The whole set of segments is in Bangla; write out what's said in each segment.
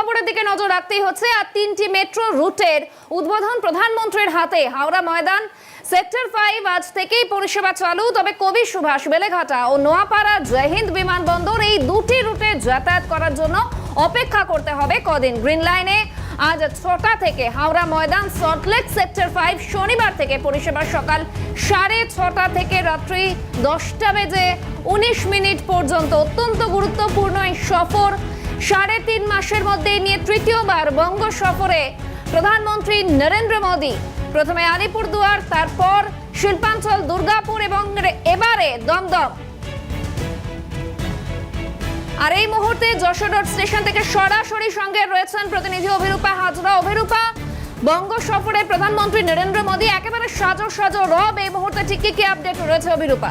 খবরের দিকে নজর রাখতেই হচ্ছে, আর তিনটি মেট্রো রুটের উদ্বোধন প্রধানমন্ত্রীর হাতে। হাওড়া ময়দান, সেক্টর ফাইভ আজ থেকেই পরিষেবা চালু। তবে কবি সুভাষ বেলেঘাটা ও নোয়াপাড়া জয়হিন্দ বিমানবন্দর এই দুটি রুটে যাতায়াত করার জন্য অপেক্ষা করতে হবে কদিন। গ্রিন লাইনে আজ ছটা থেকে হাওড়া ময়দান সল্টলেক সেক্টর ফাইভ, শনিবার থেকে পরিষেবা সকাল সাড়ে ছটা থেকে রাত্রি দশটা বেজে উনিশ মিনিট পর্যন্ত। অত্যন্ত গুরুত্বপূর্ণ এই সফর সাড়ে তিন মাসের মধ্যে নিয়ে তৃতীয়বার বঙ্গ সফরে প্রধানমন্ত্রী নরেন্দ্র মোদী প্রথমে আলিপুরদুয়ার, তারপর শিল্পাঞ্চল, দুর্গাপুর এবং এবারে দমদম। আর এই মুহূর্তে যশোর স্টেশন থেকে সরাসরি সঙ্গে রয়েছেন প্রতিনিধি অভিরূপা হাজরা। অভিরূপা, বঙ্গ সফরে প্রধানমন্ত্রী নরেন্দ্র মোদী, একেবারে সাজো সাজো রব, এই মুহূর্তে ঠিক কি আপডেট রয়েছে অভিরূপা?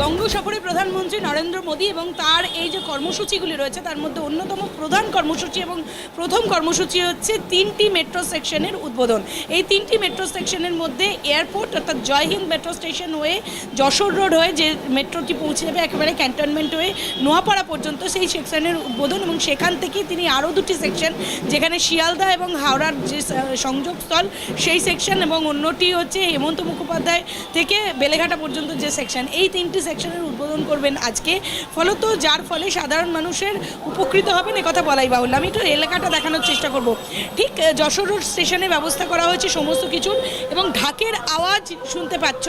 বঙ্গ সফরে প্রধানমন্ত্রী নরেন্দ্র মোদী এবং তার এই যে কর্মসূচিগুলি রয়েছে, তার মধ্যে অন্যতম প্রধান কর্মসূচি এবং প্রথম কর্মসূচি হচ্ছে তিনটি মেট্রো সেকশনের উদ্বোধন। এই তিনটি মেট্রো সেকশনের মধ্যে এয়ারপোর্ট অর্থাৎ জয়হিন্দ মেট্রো স্টেশন হয়ে যশোর রোড হয়ে যে মেট্রোটি পৌঁছে যাবে একেবারে ক্যান্টনমেন্ট হয়ে নোয়াপাড়া পর্যন্ত, সেই সেকশনের উদ্বোধন এবং সেখান থেকেই তিনি আরও দুটি সেকশন যেখানে শিয়ালদা এবং হাওড়ার যে সংযোগস্থল, সেই সেকশন এবং অন্যটি হচ্ছে হেমন্ত মুখোপাধ্যায় থেকে বেলেঘাটা পর্যন্ত যে সেকশন এই তিনটি সেকশনের উদ্বোধন করবেন আজকে। ফলত যার ফলে সাধারণ মানুষের উপকৃত হবেন কথা বলাই বাহুল্য। আমি একটু এলাকাটা দেখানোর চেষ্টা করব। ঠিক যশোর রোড স্টেশনে ব্যবস্থা করা হয়েছে সমস্ত কিছুর এবং ঢাকের আওয়াজ শুনতে পাচ্ছ।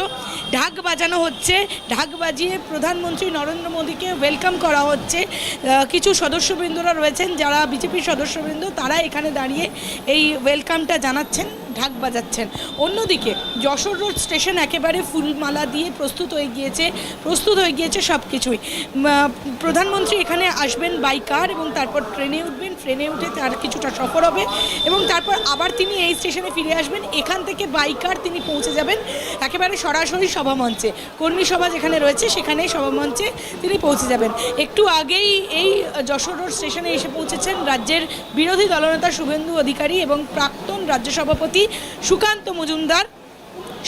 ঢাক বাজানো হচ্ছে। ঢাক বাজিয়ে প্রধানমন্ত্রী নরেন্দ্র মোদীকে ওয়েলকাম করা হচ্ছে। কিছু সদস্যবৃন্দরা রয়েছেন, যারা বিজেপির সদস্যবৃন্দ, তারা এখানে দাঁড়িয়ে এই ওয়েলকামটা জানাচ্ছেন। ঢাক বাজাচ্ছেন। অন্যদিকে যশোর রোড স্টেশন একেবারে ফুলমালা দিয়ে প্রস্তুত হয়ে গিয়েছে, প্রস্তুত হয়ে গিয়েছে সব কিছুই প্রধানমন্ত্রী এখানে আসবেন বাইকার এবং তারপর ট্রেনে উঠবেন। ট্রেনে উঠে তার কিছুটা সফর হবে এবং তারপর আবার তিনি এই স্টেশনে ফিরে আসবেন। এখান থেকে বাইকার তিনি পৌঁছে যাবেন একেবারে সরাসরি সভামঞ্চে। কর্মী সভা যেখানে রয়েছে সেখানে সভামঞ্চে তিনি পৌঁছে যাবেন। একটু আগেই এই যশোর রোড স্টেশনে এসে পৌঁছেছেন রাজ্যের বিরোধী দলনেতা শুভেন্দু অধিকারী এবং প্রাক্তন রাজ্য সভাপতি সুকান্ত মজুমদার।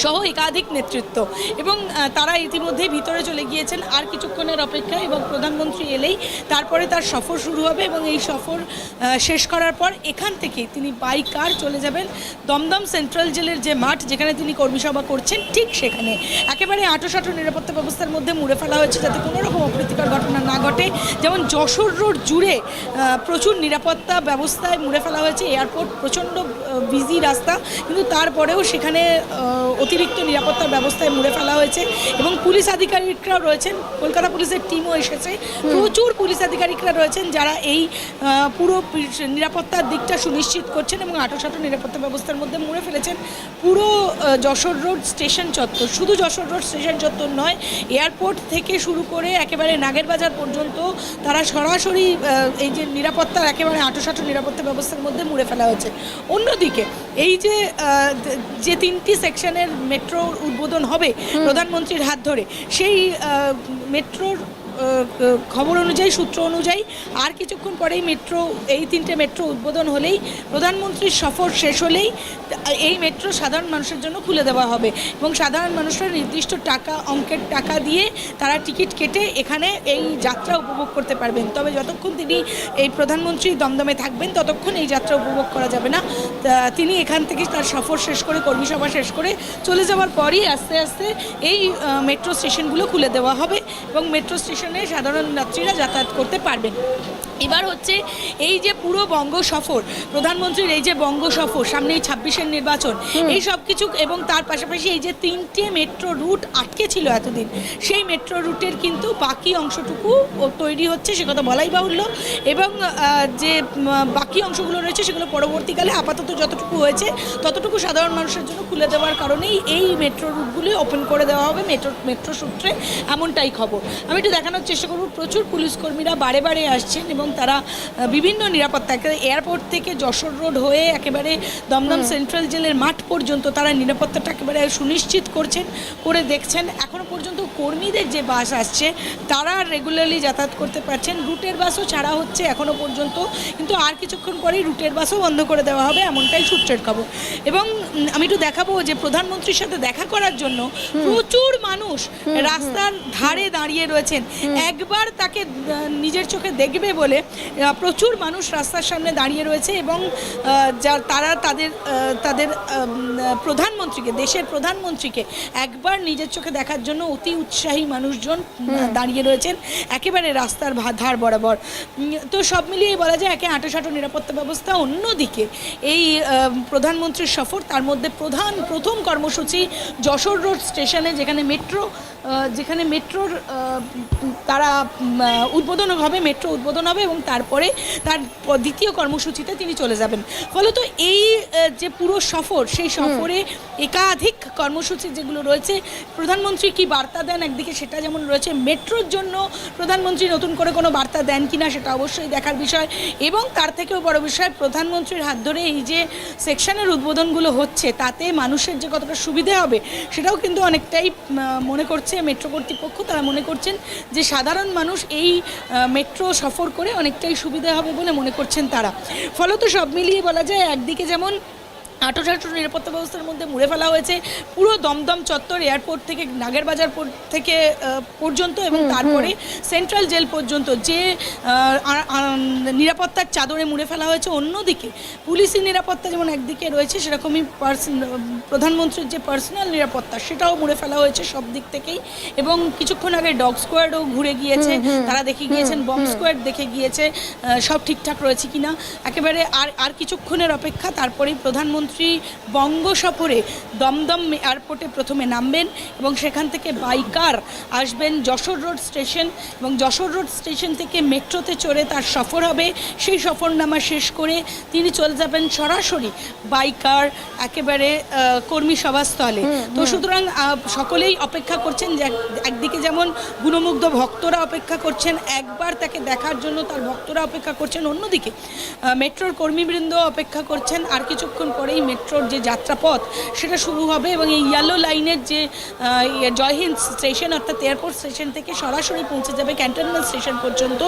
সহ একাধিক নেতৃত্ব। এবং তারা ইতিমধ্যেই ভিতরে চলে গিয়েছেন আর কিছুক্ষণের অপেক্ষা এবং প্রধানমন্ত্রী এলেই তারপরে তার সফর শুরু হবে এবং এই সফর শেষ করার পর এখান থেকে তিনি বাই কার চলে যাবেন দমদম সেন্ট্রাল জেলের যে মাঠ যেখানে তিনি কর্মী সভা করছেন, ঠিক সেখানে। একেবারে আটোসাটো নিরাপত্তা ব্যবস্থার মধ্যে মুড়ে ফেলা হয়েছে যাতে কোনো রকম অপ্রীতিকর ঘটনা না ঘটে। যেমন যশোর রোড জুড়ে প্রচুর নিরাপত্তা ব্যবস্থায় মুড়ে ফেলা হয়েছে, এয়ারপোর্ট প্রচণ্ড বিজি রাস্তা। কিন্তু তারপরেও সেখানে অতিরিক্ত নিরাপত্তার ব্যবস্থায় মুড়ে ফেলা হয়েছে এবং পুলিশ আধিকারিকরাও রয়েছেন। কলকাতা পুলিশের টিমও এসেছে। প্রচুর পুলিশ আধিকারিকরা রয়েছেন যারা এই পুরো নিরাপত্তার দিকটা সুনিশ্চিত করছেন এবং আটোসাটো নিরাপত্তা ব্যবস্থার মধ্যে মুড়ে ফেলেছেন। পুরো যশোর রোড স্টেশন চত্বর। শুধু যশোর রোড স্টেশন চত্বর নয় এয়ারপোর্ট থেকে শুরু করে একেবারে নাগেরবাজার পর্যন্ত তারা সরাসরি এই যে নিরাপত্তার একেবারে আটোসাটো নিরাপত্তা ব্যবস্থার মধ্যে মুড়ে ফেলা হয়েছে। অন্যদিকে এই যে যে তিনটি সেকশনের মেট্রোর উদ্বোধন হবে প্রধানমন্ত্রীর হাত ধরে সেই মেট্রোর খবর অনুযায়ী, সূত্র অনুযায়ী, আর কিছুক্ষণ পরেই মেট্রো, এই তিনটে মেট্রো উদ্বোধন হলেই, প্রধানমন্ত্রীর সফর শেষ হলেই, এই মেট্রো সাধারণ মানুষের জন্য খুলে দেওয়া হবে। এবং সাধারণ মানুষরা নির্দিষ্ট টাকা, অঙ্কের টাকা দিয়ে তারা টিকিট কেটে এখানে এই যাত্রা উপভোগ করতে পারবেন। তবে যতক্ষণ তিনি এই প্রধানমন্ত্রী দমদমে থাকবেন, ততক্ষণ এই যাত্রা উপভোগ করা যাবে না। তিনি এখান থেকে তার সফর শেষ করে, কর্মী সভা শেষ করে চলে যাওয়ার পরই আস্তে আস্তে এই মেট্রো স্টেশনগুলো খুলে দেওয়া হবে। এবং মেট্রো স্টেশনে সাধারণ যাত্রীরা যাতায়াত করতে পারবেন। এবার হচ্ছে এই যে পুরো বঙ্গ সফর প্রধানমন্ত্রীর এই যে বঙ্গ সফর সামনে এই ছাব্বিশের নির্বাচন এই সব কিছু এবং তার পাশাপাশি এই যে তিনটে মেট্রো রুট আটকে ছিল এতদিন সেই মেট্রো রুটের কিন্তু বাকি অংশটুকু তৈরি হচ্ছে সে কথা বলাই বাহুল্য। এবং যে বাকি অংশগুলো রয়েছে সেগুলো পরবর্তীকালে আপাতত যতটুকু হয়েছে ততটুকু সাধারণ মানুষের জন্য খুলে দেওয়ার কারণেই এই মেট্রো রুটগুলি ওপেন করে দেওয়া হবে মেট্রো মেট্রো সূত্রে এমনটাই খবর। আমি একটু দেখানোর চেষ্টা করব প্রচুর পুলিশ কর্মীরা বারে বারে আসছেন এবং তারা বিভিন্ন নিরাপত্তা এয়ারপোর্ট থেকে যশোর রোড হয়ে একেবারে দমদম সেন্ট্রাল জেলের মাঠ পর্যন্ত তারা নিরাপত্তাটা একেবারে সুনিশ্চিত করছেন করে দেখছেন। এখনও পর্যন্ত কর্মীদের যে বাস আসছে তারা রেগুলারলি যাতায়াত করতে পারছেন। রুটের বাসও ছাড়া হচ্ছে এখনও পর্যন্ত কিন্তু আর কিছুক্ষণ পরেই রুটের বাসও বন্ধ করে দেওয়া হবে এমনটাই সূত্রের খবর। এবং আমি একটু দেখাবো যে প্রধানমন্ত্রীর সাথে দেখা করার জন্য প্রচুর মানুষ রাস্তার ধারে দাঁড়িয়ে রয়েছেন। একবার তাকে নিজের চোখে দেখবে বলে প্রচুর মানুষ রাস্তার সামনে দাঁড়িয়ে রয়েছে এবং যা তারা তাদের তাদের প্রধানমন্ত্রীকে দেশের প্রধানমন্ত্রীকে একবার নিজের চোখে দেখার জন্য অতি উৎসাহী মানুষজন দাঁড়িয়ে রয়েছেন একেবারে রাস্তার ধার বরাবর। তো সব মিলিয়ে বলা যায় একে আঁটোসাঁটো নিরাপত্তা ব্যবস্থা। অন্যদিকে এই প্রধানমন্ত্রীর সফর তার মধ্যে প্রধান প্রথম কর্মসূচি যশোর রোড স্টেশনে যেখানে মেট্রো যেখানে মেট্রোর তারা উদ্বোধন হবে মেট্রো উদ্বোধন হবে এবং তারপরে তার দ্বিতীয় কর্মসূচিতে তিনি চলে যাবেন। ফলত এই যে পুরো সফর সেই সফরে একাধিক কর্মসূচি যেগুলো রয়েছে প্রধানমন্ত্রী কি বার্তা দেন, একদিকে সেটা যেমন রয়েছে, মেট্রোর জন্য প্রধানমন্ত্রী নতুন করে কোনো বার্তা দেন কিনা সেটা অবশ্যই দেখার বিষয়। এবং তার থেকেও বড় বিষয়, প্রধানমন্ত্রীর হাত ধরে এই যে সেকশনের উদ্বোধনগুলো হচ্ছে, তাতে মানুষের যে কতটা সুবিধে হবে সেটাও কিন্তু অনেকটাই মনে করছে মেট্রো কর্তৃপক্ষ। তারা মনে করছেন যে সাধারণ মানুষ এই মেট্রো সফর করে অনেকটাই সুবিধা হবে বলে মনে করছেন তারা। ফলত সব মিলিয়ে বলা যায়, একদিকে যেমন আটোসাটো নিরাপত্তা ব্যবস্থার মধ্যে মুড়ে ফেলা হয়েছে। পুরো দমদম চত্বর এয়ারপোর্ট থেকে নাগেরবাজার থেকে পর্যন্ত এবং তারপরে সেন্ট্রাল জেল পর্যন্ত যে নিরাপত্তার চাদরে মুড়ে ফেলা হয়েছে। অন্যদিকে পুলিশি নিরাপত্তা যেমন একদিকে রয়েছে সেরকমই প্রধানমন্ত্রীর যে পার্সোনাল নিরাপত্তা সেটাও মুড়ে ফেলা হয়েছে সব দিক থেকেই। এবং কিছুক্ষণ আগে ডগ স্কোয়াডও ঘুরে গিয়েছে। তারা দেখে গিয়েছেন বম্ব স্কোয়াড দেখে গিয়েছে সব ঠিকঠাক রয়েছে কিনা। একেবারে আর আর কিছুক্ষণের অপেক্ষা তারপরেই প্রধানমন্ত্রী বঙ্গ সফরে দমদম এয়ারপোর্টে প্রথমে নামবেন এবং সেখান থেকে বাইকার আসবেন যশোর রোড স্টেশন এবং যশোর রোড স্টেশন থেকে মেট্রোতে চড়ে তার সফর হবে। সেই সফরনামা শেষ করে তিনি চলে যাবেন সরাসরি বাইকার একেবারে কর্মী সভাস্থলে। তো সুতরাং সকলেই অপেক্ষা করছেন যে একদিকে যেমন গুণমুগ্ধ ভক্তরা অপেক্ষা করছেন একবার তাকে দেখার জন্য তার ভক্তরা অপেক্ষা করছেন অন্যদিকে মেট্রোর কর্মীবৃন্দ অপেক্ষা করছেন আর কিছুক্ষণ পরেই মেট্রোর যে যাত্রাপথ, সেটা শুরু হবে এবং এই ইয়েলো লাইনের যে ইয়ে জয়হিন্দ স্টেশন অর্থাৎ এয়ারপোর্ট স্টেশন থেকে সরাসরি পৌঁছে যাবে ক্যান্টনমেন্ট স্টেশন পর্যন্ত।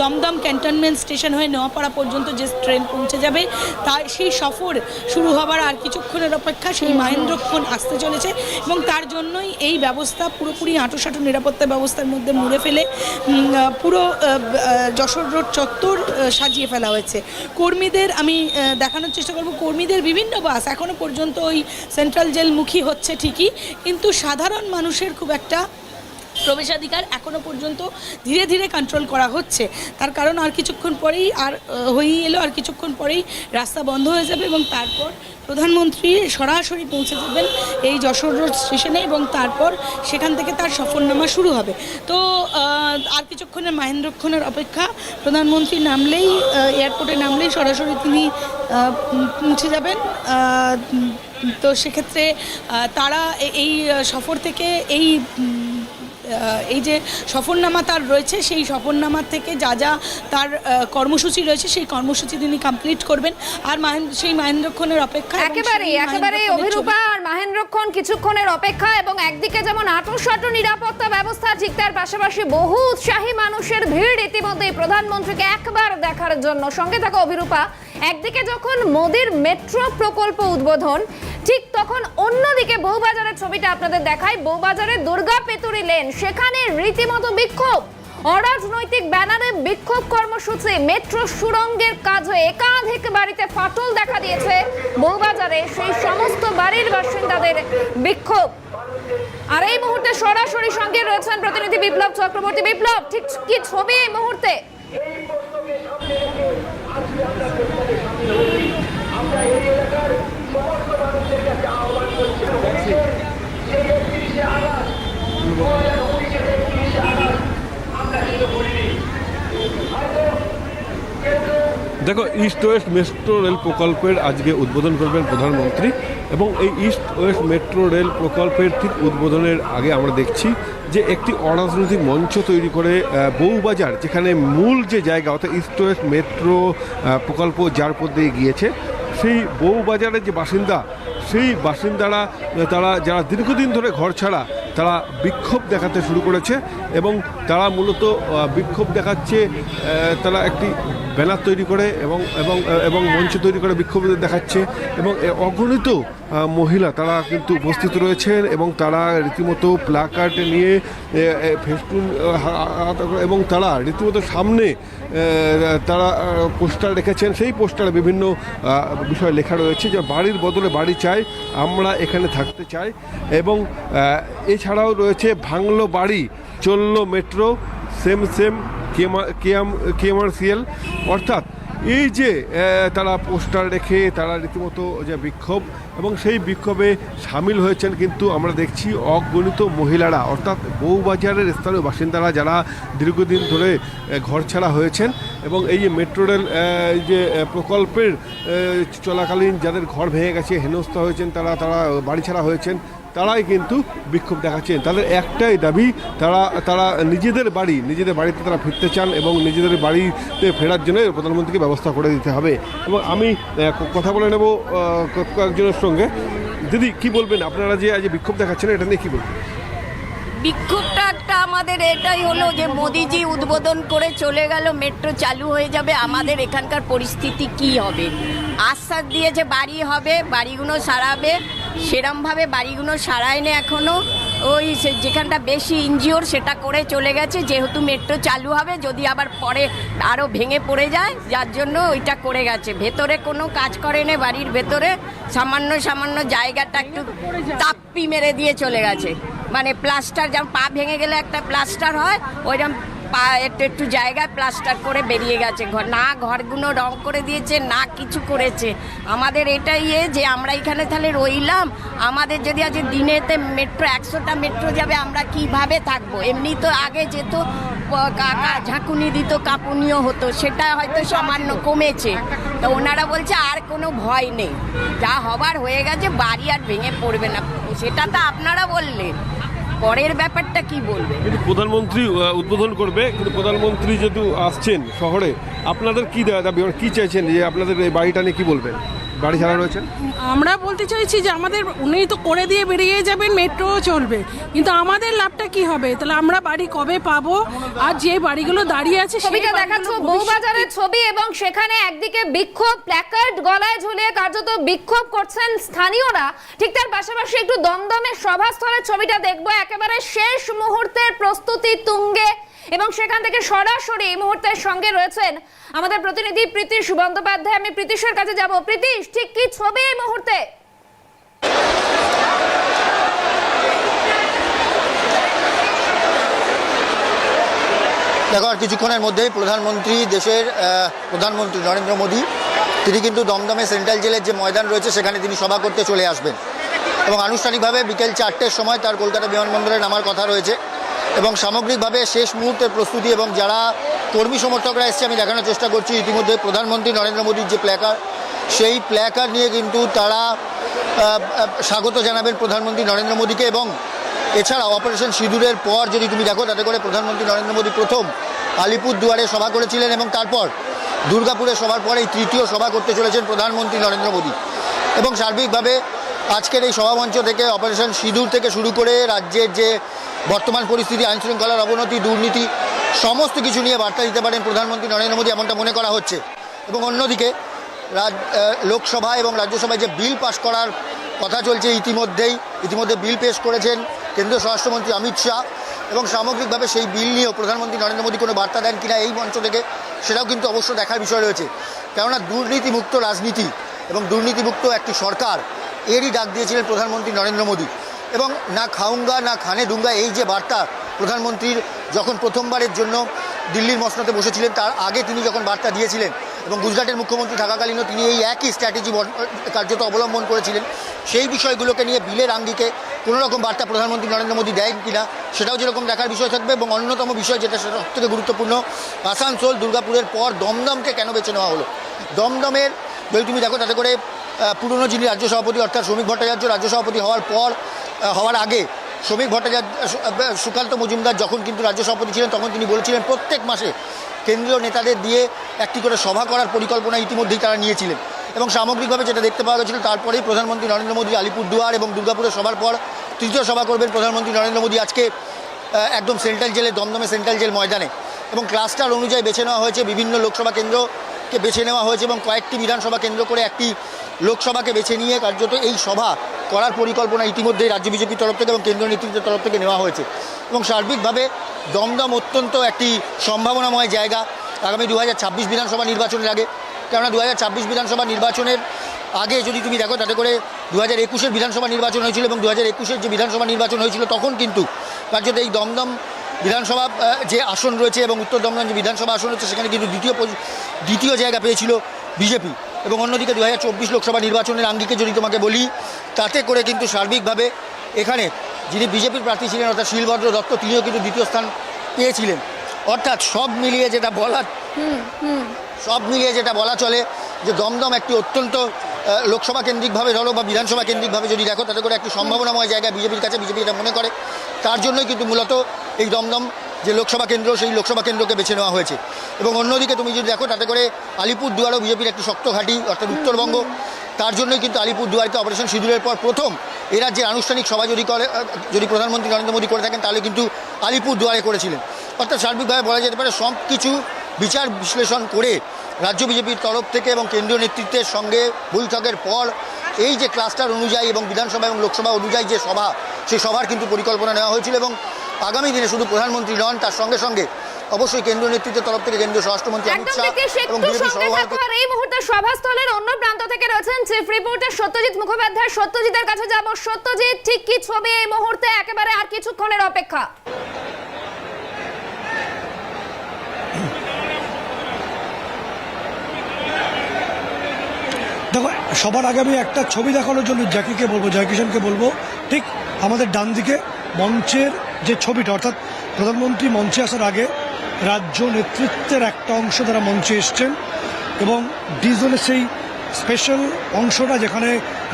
দমদম ক্যান্টনমেন্ট স্টেশন হয়ে নোয়াপাড়া পর্যন্ত যে ট্রেন পৌঁছে যাবে, তা, সেই সফর শুরু হবার আর কিছুক্ষণের অপেক্ষা সেই মাহেন্দ্রক্ষণ আসতে চলেছে এবং তার জন্যই এই ব্যবস্থা পুরোপুরি আঁটোসাঁটো নিরাপত্তা ব্যবস্থার মধ্যে মুড়ে ফেলে পুরো যশোর রোড চত্বর সাজিয়ে ফেলা হয়েছে। কর্মীদের, আমি দেখানোর চেষ্টা করব, কর্মীদের বিভিন্ন বাস এখনও পর্যন্ত ওই সেন্ট্রাল জেলমুখী হচ্ছে ঠিকই কিন্তু সাধারণ মানুষের খুব একটা প্রবেশাধিকার এখনও পর্যন্ত ধীরে ধীরে কন্ট্রোল করা হচ্ছে। তার কারণ আর কিছুক্ষণ পরেই আর হয়েই এলো আর কিছুক্ষণ পরেই রাস্তা বন্ধ হয়ে যাবে এবং তারপর প্রধানমন্ত্রী সরাসরি পৌঁছে যাবেন এই যশোর রোড স্টেশনে এবং তারপর সেখান থেকে তার সফরনামা শুরু হবে। তো আর কিছুক্ষণের মাহেন্দ্রক্ষণের অপেক্ষা প্রধানমন্ত্রী নামলেই এয়ারপোর্টে নামলেই সরাসরি তিনি পৌঁছে যাবেন। তো সেক্ষেত্রে তারা এই সফর থেকে এই এই যে সফরনামা তার রয়েছে সেই সফরনামা থেকে যা যা তার কর্মসূচি রয়েছে সেই কর্মসূচি তিনি কমপ্লিট করবেন। আর মাহেন্দ্র সেই মাহেন্দ্রক্ষণের অপেক্ষা এবং একেবারে একেবারে অভিরূপা আর মাহেন্দ্রক্ষণ কিছুক্ষণের অপেক্ষা এবং একদিকে যেমন আটোসাটো নিরাপত্তা ব্যবস্থা ঠিক তার পাশাপাশি বহু উৎসাহী মানুষের ভিড় ইতিমধ্যে প্রধানমন্ত্রীকে একবার দেখার জন্য। সঙ্গে থাকা অভিরূপা একদিকে যখন মোদির মেট্রো প্রকল্প উদ্বোধন ঠিক তখন অন্যদিকে বউবাজারের ছবিটা আপনাদের দেখাই। বউবাজারের দুর্গা পেতুরি লেন, সেখানে রীতিমতো বিক্ষোভ। অরাজনৈতিক ব্যানারে বিক্ষোভ কর্মসূচি, মেট্রো সুড়ঙ্গের কাজে একাধিক বাড়িতে ফাটল দেখা দিয়েছে। বউবাজারে সেই সমস্ত বাড়ির বাসিন্দাদের বিক্ষোভ। আর এই মুহূর্তে সরাসরি সঙ্গে রয়েছেন প্রতিনিধি বিপ্লব চক্রবর্তী। বিপ্লব, ঠিক কি ছবি এই মুহূর্তে? দেখো ইস্ট ওয়েস্ট মেট্রো রেল প্রকল্পের আজকে উদ্বোধন করবেন প্রধানমন্ত্রী এবং এই ইস্ট ওয়েস্ট মেট্রো রেল প্রকল্পের ঠিক উদ্বোধনের আগে আমরা দেখছি যে একটি অরাজনৈতিক মঞ্চ তৈরি করে বউবাজার, যেখানে মূল যে জায়গা, অর্থাৎ ইস্ট ওয়েস্ট মেট্রো প্রকল্প যার পর দিয়ে গিয়েছে, সেই বউবাজারের যে বাসিন্দা, সেই বাসিন্দারা, তারা যারা দীর্ঘদিন ধরে ঘর ছাড়া তারা বিক্ষোভ দেখাতে শুরু করেছে এবং তারা মূলত বিক্ষোভ দেখাচ্ছে তারা একটি ব্যানার তৈরি করে এবং এবং এবং মঞ্চ তৈরি করে বিক্ষোভ দেখাচ্ছে। এবং অগণিত মহিলা তারা কিন্তু উপস্থিত রয়েছেন এবং তারা রীতিমতো প্লাকার্ড নিয়ে ফেস্টুন এবং তারা রীতিমতো সামনে তারা পোস্টার রেখেছেন। সেই পোস্টারে বিভিন্ন বিষয় লেখা রয়েছে যে বাড়ির বদলে বাড়ি চাই, আমরা এখানে থাকতে চাই। এবং এছাড়াও রয়েছে ভাঙলো বাড়ি, চলল মেট্রো সেম সেম কেমার্সিয়াল। অর্থাৎ এই যে তারা পোস্টার রেখে তারা রীতিমতো যে বিক্ষোভ, এবং সেই বিক্ষোভে সামিল হয়েছেন কিন্তু আমরা দেখছি অগণিত মহিলারা, অর্থাৎ বউবাজারের স্থানীয় বাসিন্দারা যারা দীর্ঘদিন ধরে ঘর ছাড়া হয়েছেন, এবং এই যে মেট্রো রেল যে প্রকল্পের চলাকালীন যাদের ঘর ভেঙে গেছে, হেনস্থা হয়েছেন তারা তারা বাড়ি ছাড়া হয়েছেন তারাই কিন্তু বিক্ষোভ দেখাচ্ছেন। তাদের একটাই দাবি, তারা তারা নিজেদের বাড়ি, নিজেদের বাড়িতে তারা ফিরতে চান এবং নিজেদের বাড়িতে ফেরার জন্য প্রধানমন্ত্রীকে ব্যবস্থা করে দিতে হবে। এবং আমি কথা বলে নেব কয়েকজনের সঙ্গে। দিদি, কি বলবেন? আপনারা যে আজ বিক্ষোভ দেখাচ্ছেন, এটা নিয়ে কী বলবেন? বিক্ষোভটা একটা আমাদের এটাই হলো যে মোদিজি উদ্বোধন করে চলে গেল, মেট্রো চালু হয়ে যাবে। আমাদের এখানকার পরিস্থিতি কি হবে? আশ্বাস দিয়েছে বাড়ি হবে, বাড়িগুলো সারাবে। সেরমভাবে বাড়িগুলো সারায়নি এখনও ওই যেখানটা বেশি ইনজিওর সেটা করে চলে গেছে। যেহেতু মেট্রো চালু হবে, যদি আবার পরে আরও ভেঙে পড়ে যায়, যার জন্য ওইটা করে গেছে। ভেতরে কোনো কাজ করে করেনি বাড়ির ভেতরে। সামান্য সামান্য জায়গাটা একটু তাপ্পি মেরে দিয়ে চলে গেছে। মানে প্লাস্টার যেমন পা ভেঙে গেলে একটা প্লাস্টার হয় ওইরকম পা একটু একটু জায়গায় প্লাস্টার করে বেরিয়ে গেছে। ঘর না ঘরগুলো রং করে দিয়েছে, না কিছু করেছে। আমাদের এটাই এ যে আমরা এখানে তাহলে রইলাম। আমাদের যদি আজ দিনেতে মেট্রো, একশোটা মেট্রো যাবে, আমরা কীভাবে থাকব? এমনি তো আগে যেত কাকা ঝাঁকুনি দিত, কাঁপুনিও হতো। সেটা হয়তো সামান্য কমেছে। তো ওনারা বলছে, আর কোনো ভয় নেই। যা হবার হয়ে গেছে, বাড়ি আর ভেঙে পড়বে না। সেটা তো আপনারা বললেন। পরের ব্যাপারটা কি বলবে? কিন্তু প্রধানমন্ত্রী উদ্বোধন করবে, কিন্তু প্রধানমন্ত্রী যেহেতু আসছেন শহরে, আপনাদের কি দেওয়া দাবি? কি চাইছেন যে আপনাদের এই বাড়িটা নিয়ে কি বলবেন? বাড়ি ছাড়া রয়েছেন? আমরা বলতে চাইছি যে আমাদের উনি তো করে দিয়ে বেরিয়ে যাবেন মেট্রো চলবে। কিন্তু আমাদের লাভটা কি হবে? তাহলে আমরা বাড়ি কবে পাবো? আর যে বাড়িগুলো দাঁড়িয়ে আছে ছবিটা দেখাচ্ছ বউবাজারের ছবি এবং সেখানে একদিকে বিক্ষোভ প্ল্যাকার্ড গলায় ঝুলিয়ে কার্যত বিক্ষোভ করছেন স্থানীয়রা। ঠিক তার পাশাপাশি একটু দমদমের সভাস্থলের ছবিটা দেখব। একেবারে শেষ মুহূর্তের প্রস্তুতি তুঙ্গে এবং সেখান থেকে সরাসরি এই মুহূর্তের সঙ্গে রয়েছেন আমাদের প্রতিনিধি প্রীতিশ বন্দ্যোপাধ্যায় আমি প্রীতিশের কাছে যাব। প্রীতিশ ঠিক কি ছবি এই মুহূর্তে? দেখো, আর কিছুক্ষণের মধ্যেই প্রধানমন্ত্রী দেশের প্রধানমন্ত্রী নরেন্দ্র মোদী, তিনি কিন্তু দমদমে সেন্ট্রাল জেলের যে ময়দান রয়েছে, সেখানে তিনি সভা করতে চলে আসবেন। এবং আনুষ্ঠানিকভাবে বিকেল চারটের সময় তার কলকাতা বিমানবন্দরে নামার কথা রয়েছে। এবং সামগ্রিকভাবে শেষ মুহূর্তের প্রস্তুতি এবং যারা কর্মী সমর্থকরা এসছে, আমি দেখানোর চেষ্টা করছি, ইতিমধ্যে প্রধানমন্ত্রী নরেন্দ্র মোদীর যে প্ল্যাকার সেই প্ল্যাকার নিয়ে কিন্তু তারা স্বাগত জানাবেন প্রধানমন্ত্রী নরেন্দ্র মোদীকে এবং এছাড়া অপারেশন সিঁদুরের পর যদি তুমি দেখো, তাতে করে প্রধানমন্ত্রী নরেন্দ্র মোদী প্রথম আলিপুর দুয়ারে সভা করেছিলেন এবং তারপর দুর্গাপুরে সভার পরে এই তৃতীয় সভা করতে চলেছেন প্রধানমন্ত্রী নরেন্দ্র মোদী। এবং সার্বিকভাবে আজকের এই সভামঞ্চ থেকে অপারেশন সিঁদুর থেকে শুরু করে রাজ্যের যে বর্তমান পরিস্থিতি, আইনশৃঙ্খলার অবনতি, দুর্নীতি, সমস্ত কিছু নিয়ে বার্তা দিতে পারেন প্রধানমন্ত্রী নরেন্দ্র মোদী এমনটা মনে করা হচ্ছে। এবং অন্যদিকে লোকসভা এবং রাজ্যসভায় যে বিল পাশ করার কথা চলছে ইতিমধ্যেই, ইতিমধ্যে বিল পেশ করেছেন কেন্দ্রীয় স্বরাষ্ট্রমন্ত্রী অমিত শাহ এবং সামগ্রিকভাবে সেই বিল নিয়েও প্রধানমন্ত্রী নরেন্দ্র মোদী কোনো বার্তা দেন কিনা এই মঞ্চ থেকে সেটাও কিন্তু অবশ্য দেখার বিষয় রয়েছে। কেননা দুর্নীতিমুক্ত রাজনীতি এবং দুর্নীতিমুক্ত একটি সরকার, এরই ডাক দিয়েছিলেন প্রধানমন্ত্রী নরেন্দ্র মোদী। এবং না খাউঙ্গা, না খানে দুঙ্গা এই যে বার্তা প্রধানমন্ত্রীর যখন প্রথমবারের জন্য দিল্লির মসনদে বসেছিলেন, তার আগে তিনি যখন বার্তা দিয়েছিলেন এবং গুজরাটের মুখ্যমন্ত্রী থাকাকালীনও তিনি এই একই স্ট্র্যাটেজি কার্যত অবলম্বন করেছিলেন। সেই বিষয়গুলোকে নিয়ে বিলের আঙ্গিকে কোনো রকম বার্তা প্রধানমন্ত্রী নরেন্দ্র মোদী দেন কিনা, সেটাও যেরকম দেখার বিষয় থাকবে এবং অন্যতম বিষয় যেটা সেটা সবথেকে গুরুত্বপূর্ণ, আসানসোল, দুর্গাপুরের পর দমদমকে কেন বেছে নেওয়া হলো? দমদমের, যদি তুমি দেখো তাতে করে পুরনো যিনি রাজ্য সভাপতি অর্থাৎ শ্রমিক ভট্টাচার্য রাজ্য সভাপতি হওয়ার পর হওয়ার আগে শ্রমিক ভট্টাচার্য সুকান্ত মজুমদার যখন কিন্তু রাজ্য সভাপতি ছিলেন, তখন তিনি বলেছিলেন প্রত্যেক মাসে কেন্দ্রীয় নেতাদের দিয়ে একটি করে সভা করার পরিকল্পনা ইতিমধ্যেই তারা নিয়েছিলেন। এবং সামগ্রিকভাবে যেটা দেখতে পাওয়া গেছিল, তারপরেই প্রধানমন্ত্রী নরেন্দ্র মোদী আলিপুরদুয়ার এবং দুর্গাপুরে সবার পর তৃতীয় সভা করবেন প্রধানমন্ত্রী নরেন্দ্র মোদী আজকে একদম সেন্ট্রাল জেলে, দমদমে সেন্ট্রাল জেল ময়দানে। এবং ক্লাস্টার অনুযায়ী বেছে নেওয়া হয়েছে, বিভিন্ন লোকসভা কেন্দ্রকে বেছে নেওয়া হয়েছে এবং কয়েকটি বিধানসভা কেন্দ্র করে একটি লোকসভাকে বেছে নিয়ে কার্যত এই সভা করার পরিকল্পনা ইতিমধ্যেই রাজ্য বিজেপির তরফ থেকে এবং কেন্দ্রীয় নেতৃত্বের তরফ থেকে নেওয়া হয়েছে। এবং সার্বিকভাবে দমদম অত্যন্ত একটি সম্ভাবনাময় জায়গা। আগামী দু হাজার ছাব্বিশ বিধানসভা নির্বাচনের আগে। কেননা দু হাজার ছাব্বিশ বিধানসভা নির্বাচনের আগে যদি তুমি দেখো, তাতে করে দু হাজার একুশের বিধানসভা নির্বাচন হয়েছিল এবং দু হাজার একুশের যে বিধানসভা নির্বাচন হয়েছিল, তখন কিন্তু কার্যত এই দমদম বিধানসভা যে আসন রয়েছে এবং উত্তর দমদম যে বিধানসভা আসন রয়েছে, সেখানে কিন্তু দ্বিতীয় দ্বিতীয় জায়গা পেয়েছিল বিজেপি। এবং অন্যদিকে দু হাজার চব্বিশ লোকসভা নির্বাচনের আঙ্গিকে যদি তোমাকে বলি তাতে করে কিন্তু সার্বিকভাবে এখানে যিনি বিজেপির প্রার্থী ছিলেন অর্থাৎ শিলভদ্র দত্ত তিনিও কিন্তু দ্বিতীয় স্থান পেয়েছিলেন। অর্থাৎ সব মিলিয়ে যেটা বলা সব মিলিয়ে যেটা বলা চলে যে দমদম একটি অত্যন্ত লোকসভা কেন্দ্রিকভাবে ধরো বা বিধানসভা কেন্দ্রিকভাবে যদি দেখো তাতে করে একটি সম্ভাবনাময় জায়গা বিজেপির কাছে বিজেপি এটা মনে করে তার জন্যই কিন্তু মূলত এই দমদম যে লোকসভা কেন্দ্র, সেই লোকসভা কেন্দ্রকে বেছে নেওয়া হয়েছে। এবং অন্যদিকে তুমি যদি দেখো, তাতে করে আলিপুর দুয়ারও বিজেপির একটি শক্ত ঘাঁটি, অর্থাৎ উত্তরবঙ্গ। তার জন্যই কিন্তু আলিপুর দুয়ারকে অপারেশন সিঁদুরের পর প্রথম এ রাজ্যের আনুষ্ঠানিক সভা যদি করে, যদি প্রধানমন্ত্রী নরেন্দ্র মোদী করে থাকেন, তাহলে কিন্তু আলিপুর দুয়ারে করেছিলেন। অর্থাৎ সার্বিকভাবে বলা যেতে পারে, সব কিছু বিচার বিশ্লেষণ করে রাজ্য বিজেপির তরফ থেকে এবং কেন্দ্রীয় নেতৃত্বের সঙ্গে বৈঠকের পর, এই যে ক্লাস্টার অনুযায়ী এবং বিধানসভা এবং লোকসভা অনুযায়ী যে সভা, সেই সভার কিন্তু পরিকল্পনা নেওয়া হয়েছিল এবং আগামী দিনে শুধু প্রধানমন্ত্রী নন তার সঙ্গে সঙ্গে অবশ্যই কেন্দ্রীয় নেতৃত্বের তরফ থেকে কেন্দ্রীয় স্বরাষ্ট্রমন্ত্রী অমিত শাহ এবং বিজেপি সভাপতি এই মুহূর্তে সভাস্থলের অন্য প্রান্ত থেকে রয়েছেন চিফ রিপোর্টার সত্যজিৎ মুখোপাধ্যায়। সত্যজিতের কাছে যাব। সত্যজিৎ ঠিক কি ছবি এই মুহূর্তে? একেবারে আর কিছুক্ষণের অপেক্ষা। দেখো সবার আগে আমি একটা ছবি দেখানোর জন্য জ্যাকিকে বলব জয়কিষণকে বলব ঠিক আমাদের ডান দিকে মঞ্চের যে ছবিটা, অর্থাৎ প্রধানমন্ত্রী মঞ্চে আসার আগে রাজ্য নেতৃত্বের একটা অংশ তারা মঞ্চে এসছেন এবং ডিজনের সেই স্পেশাল অংশটা যেখানে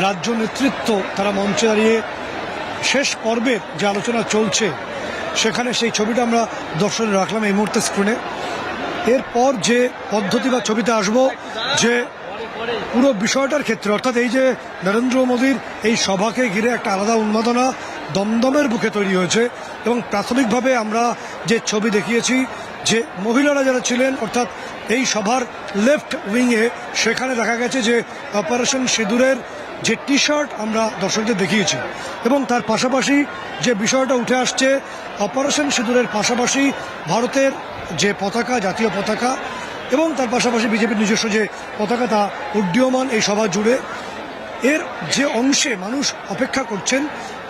রাজ্য নেতৃত্ব তারা মঞ্চে দাঁড়িয়ে শেষ পর্বের যে আলোচনা চলছে, সেখানে সেই ছবিটা আমরা দর্শনে রাখলাম এই মুহূর্তে স্ক্রিনে এরপর যে পদ্ধতি বা ছবিতে আসব, যে পুরো বিষয়টার ক্ষেত্রে, অর্থাৎ এই যে নরেন্দ্র মোদীর এই সভাকে ঘিরে একটা আলাদা উন্মাদনা দমদমের বুকে তৈরি হয়েছে এবং প্রাথমিকভাবে আমরা যে ছবি দেখিয়েছি, যে মহিলারা যারা ছিলেন, অর্থাৎ এই সভার লেফট উইংয়ে সেখানে দেখা গেছে যে অপারেশন সিঁদুরের যে টি শার্ট আমরা দর্শকদের দেখিয়েছি এবং তার পাশাপাশি যে বিষয়টা উঠে আসছে, অপারেশন সিঁদুরের পাশাপাশি ভারতের যে পতাকা, জাতীয় পতাকা এবং তার পাশাপাশি বিজেপির নিজস্ব যে পতাকা তা উড্ডীয়মান এই সভা জুড়ে। এর যে অংশে মানুষ অপেক্ষা করছেন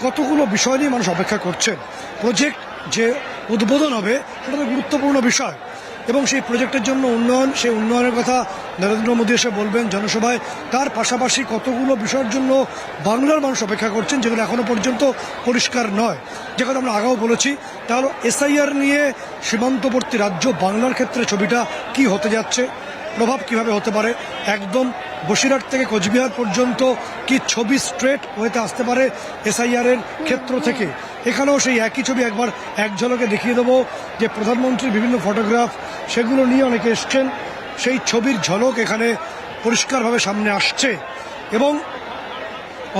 কতগুলো বিষয় নিয়ে মানুষ অপেক্ষা করছেন প্রজেক্ট যে উদ্বোধন হবে, সেটা তো গুরুত্বপূর্ণ বিষয়। এবং সেই প্রজেক্টের জন্য উন্নয়ন, সেই উন্নয়নের কথা নরেন্দ্র মোদী এসে বলবেন জনসভায়। তার পাশাপাশি কতগুলো বিষয়ের জন্য বাংলার মানুষ অপেক্ষা করছেন, যেগুলো এখনও পর্যন্ত পরিষ্কার নয়। যে কথা আমরা আগেও বলেছি তা হলো এসআইআর নিয়ে সীমান্তবর্তী রাজ্য বাংলার ক্ষেত্রে ছবিটা কি হতে যাচ্ছে? প্রভাব কীভাবে হতে পারে? একদম বসিরহাট থেকে কোচবিহার পর্যন্ত কি ছবি স্ট্রেট হইতে আসতে পারে এসআইআর এর ক্ষেত্র থেকে? এখানেও সেই একই ছবি একবার এক ঝলকে দেখিয়ে দেবো যে প্রধানমন্ত্রীর বিভিন্ন ফটোগ্রাফ সেগুলো নিয়ে অনেকে এসছেন। সেই ছবির ঝলক এখানে পরিষ্কারভাবে সামনে আসছে এবং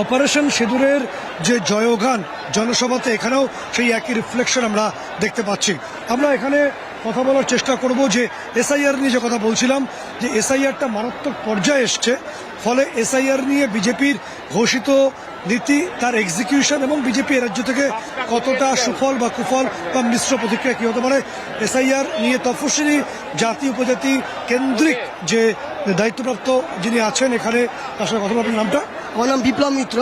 অপারেশন সিঁদুরের যে জয়গান জনসভাতে এখানেও সেই একই রিফ্লেকশন আমরা দেখতে পাচ্ছি। আমরা এখানে কথা বলার চেষ্টা করব যে এসআইআর নিয়ে যে কথা বলছিলাম যে এসআইআরটা মারাত্মক পর্যায়ে এসছে ফলে এসআইআর নিয়ে বিজেপির ঘোষিত নীতি তার এক্সিকিউশন এবং বিজেপি রাজ্য থেকে কতটা সুফল বা কুফল বা মিশ্র প্রতিক্রিয়া কী হতে পারে এসআইআর নিয়ে তফসিলি জাতি উপজাতি কেন্দ্রিক যে দায়িত্বপ্রাপ্ত যিনি আছেন এখানে তার সাথে কথা বলার নামটা? আমার নাম বিপ্লব মিত্র।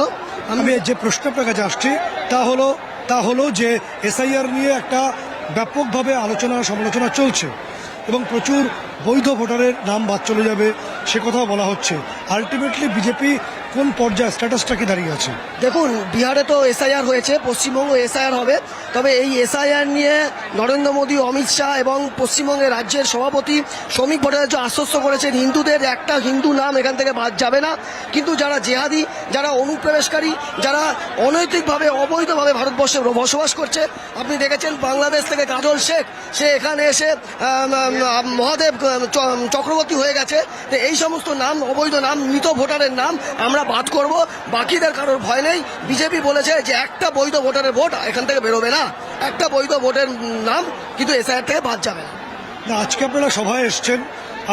আমি যে প্রশ্ন আপনার কাছে আসছি তা হলো তা হলো যে এসআইআর নিয়ে একটা ব্যাপকভাবে আলোচনা সমালোচনা চলছে এবং প্রচুর বৈধ ভোটারের নাম বাদ চলে যাবে। সে কথাও বলা হচ্ছে। আলটিমেটলি বিজেপি কোন পর্যায়ে স্ট্যাটাসটা কি দাঁড়িয়ে আছে? দেখুন, বিহারে তো এসআইআর হয়েছে পশ্চিমবঙ্গ এসআইআর হবে। তবে এই এসআইআর নিয়ে নরেন্দ্র মোদী, অমিত শাহ এবং পশ্চিমবঙ্গের রাজ্যের সভাপতি শ্রমিক ভট্টাচার্য আশ্বস্ত করেছেন, হিন্দুদের একটা হিন্দু নাম এখান থেকে বাদ যাবে না। কিন্তু যারা জেহাদি, যারা অনুপ্রবেশকারী, যারা অনৈতিকভাবে, অবৈধভাবে ভারতবর্ষে বসবাস করছে, আপনি দেখেছেন বাংলাদেশ থেকে কাজল শেখ, সে এখানে এসে মহাদেব চক্রবর্তী হয়ে গেছে। তো এই সমস্ত নাম, অবৈধ নাম, মৃত ভোটারের নাম আমরা বাদ করব। বাকিদের কারোর ভয় নেই। বিজেপি বলেছে যে একটা বৈধ ভোটারের ভোট এখান থেকে বেরোবে না। একটা বৈধ ভোটের নাম কিন্তু এসআইআর থেকে বাদ যাবে না, আজকে আপনারা সভায় এসছেন।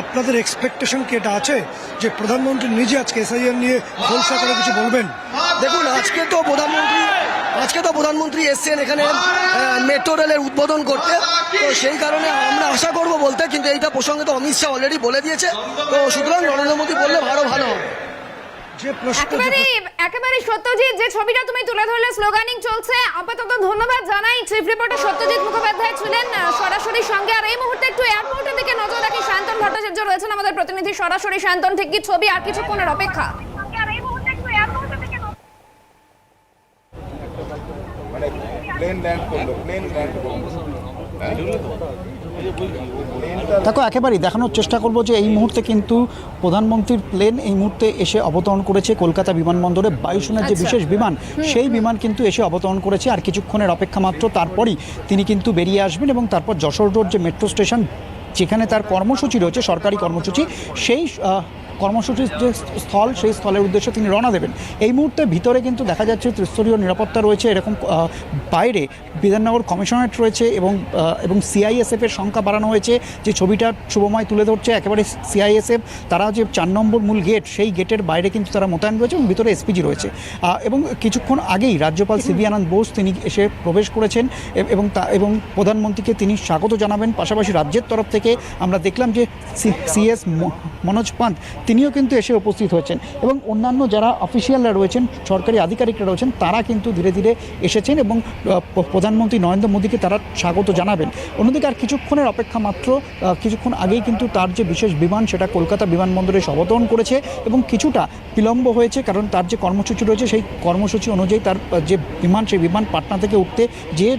আপনাদের এক্সপেকটেশন কি এটা আছে? যে প্রধানমন্ত্রী নিজে আজকে এসআইআর নিয়ে খোলসা করে কিছু বলবেন? দেখুন, আজকে তো প্রধানমন্ত্রী, আজকে তো প্রধানমন্ত্রী এসছেন এখানে মেট্রো রেলের উদ্বোধন করতে। তো সেই কারণে আমরা আশা করব বলতে, কিন্তু এইটা প্রসঙ্গে তো অমিত শাহ অলরেডি বলে দিয়েছে। তো সুতরাং নরেন্দ্র মোদী বললে ভালো ভালো হবে। একেবারে একেবারে সত্যজিৎ যে ছবিটা তুমি তুলে ধরলে স্লোগানিং চলছে। আপাতত ধন্যবাদ জানাই। চিফ রিপোর্টার সত্যজিৎ মুখোপাধ্যায় ছিলেন সরাসরি সঙ্গে। আর এই মুহূর্তে একটু এয়ারপোর্টের দিকে নজর রাখি। শান্তন ভট্টাচার্য রয়েছেন আমাদের প্রতিনিধি। সরাসরি শান্তন ঠিক কি ছবি আর কিছুক্ষণের অপেক্ষা? প্লেন ল্যান্ড করল প্লেন ল্যান্ড করল। দেখো একেবারেই দেখানোর চেষ্টা করব যে এই মুহূর্তে কিন্তু প্রধানমন্ত্রীর প্লেন এই মুহূর্তে এসে অবতরণ করেছে কলকাতা বিমানবন্দরে। বায়ুসেনার যে আচ্ছা। বিশেষ বিমান সেই বিমান কিন্তু এসে অবতরণ করেছে। আর কিছুক্ষণের অপেক্ষা মাত্র তারপরই তিনি কিন্তু বেরিয়ে আসবেন এবং তারপর যশোর রোড যে মেট্রো স্টেশন যেখানে তার কর্মসূচি রয়েছে সরকারি কর্মসূচি সেই কর্মসূচির যে স্থল, সেই স্থলের উদ্দেশ্যে তিনি রওনা দেবেন। এই মুহূর্তে ভিতরে কিন্তু দেখা যাচ্ছে ত্রিস্তরীয় নিরাপত্তা রয়েছে, এরকম বাইরে বিধাননগর কমিশনারেট রয়েছে এবং এবং সিআইএসএফ এর সংখ্যা বাড়ানো হয়েছে। যে ছবিটা শুভময় তুলে ধরছে, একেবারে সিআইএসএফ তারা যে চার নম্বর মূল গেট, সেই গেটের বাইরে কিন্তু তারা মোতায়েন রয়েছে এবং ভিতরে এসপিজি রয়েছে। এবং কিছুক্ষণ আগেই রাজ্যপাল সিবি আনন্দ বোস তিনি এসে প্রবেশ করেছেন এবং তা, এবং প্রধানমন্ত্রীকে তিনি স্বাগত জানাবেন। পাশাপাশি রাজ্যের তরফ থেকে আমরা দেখলাম যে সিএস মনোজ পান্ত তিনিও কিন্তু এসে উপস্থিত হয়েছেন। এবং অন্যান্য যারা অফিসিয়ালরা রয়েছেন, সরকারি আধিকারিকরা রয়েছেন, তারা কিন্তু ধীরে ধীরে এসেছেন এবং প্রধানমন্ত্রী নরেন্দ্র মোদীকে তারা স্বাগত জানাবেন। অন্যদিকে আর কিছুক্ষণের অপেক্ষা মাত্র কিছুক্ষণ আগেই কিন্তু তার যে বিশেষ বিমান, সেটা কলকাতা বিমানবন্দরে অবতরণ করেছে এবং কিছুটা বিলম্ব হয়েছে কারণ তার যে কর্মসূচি রয়েছে, সেই কর্মসূচি অনুযায়ী তার যে বিমান, সেই বিমান পাটনা থেকে উঠতে যে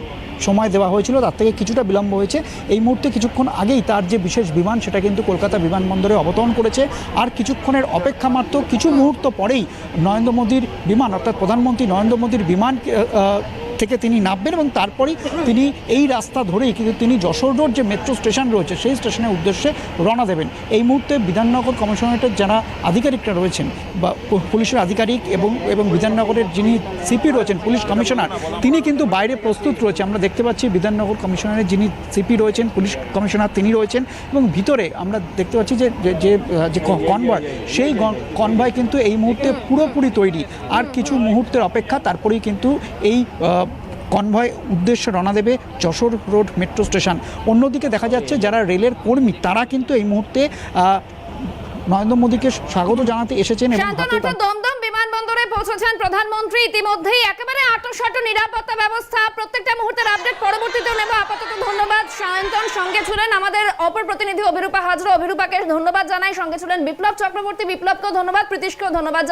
সময় দেওয়া হয়েছিল, তার থেকে কিছুটা বিলম্ব হয়েছে। এই মুহূর্তে কিছুক্ষণ আগেই তার যে বিশেষ বিমান, সেটা কিন্তু কলকাতা বিমানবন্দরে অবতরণ করেছে। আর কিছুক্ষণের অপেক্ষা মাত্র কিছু মুহূর্ত পরেই নরেন্দ্র মোদীর বিমান, অর্থাৎ প্রধানমন্ত্রী নরেন্দ্র মোদীর বিমান থেকে তিনি নামবেন এবং তারপরেই তিনি এই রাস্তা ধরেই কিন্তু তিনি যশোর রোড যে মেট্রো স্টেশন রয়েছে, সেই স্টেশনের উদ্দেশ্যে রওনা দেবেন। এই মুহূর্তে বিধাননগর কমিশনারেটের যারা আধিকারিকরা রয়েছেন বা পুলিশের আধিকারিক এবং এবং বিধাননগরের যিনি সিপি রয়েছেন, পুলিশ কমিশনার, তিনি কিন্তু বাইরে প্রস্তুত রয়েছে। আমরা দেখতে পাচ্ছি বিধাননগর কমিশনারের যিনি সিপি রয়েছেন, পুলিশ কমিশনার তিনি রয়েছেন এবং ভিতরে আমরা দেখতে পাচ্ছি যে, যে- যে কনভয় সেই কনভয় কিন্তু এই মুহূর্তে পুরোপুরি তৈরি। আর কিছু মুহূর্তের অপেক্ষা, তারপরেই কিন্তু এই কনভয় উদ্দেশ্যে রওনা দেবে যশোর রোড মেট্রো স্টেশন। অন্যদিকে দেখা যাচ্ছে যারা রেলের কর্মী তারা কিন্তু এই মুহূর্তে নরেন্দ্র মোদীকে স্বাগত জানাতে এসেছেন এবং দমদম বিমানবন্দরে পৌঁছেছেন প্রধানমন্ত্রী। ইতিমধ্যেই একেবারে আটোসাটো নিরাপত্তা ব্যবস্থা। প্রত্যেকটা মুহূর্তের আপডেট পরবর্তীতেও নেব। আপাতত ধন্যবাদ। সায়ন্তন সঙ্গে ছিলেন আমাদের অপর প্রতিনিধি অভিরূপা হাজরা। অভিরূপাকে ধন্যবাদ জানাই। সঙ্গে ছিলেন বিপ্লব চক্রবর্তী। বিপ্লবকেও ধন্যবাদ। প্রীতিশকেও ধন্যবাদ।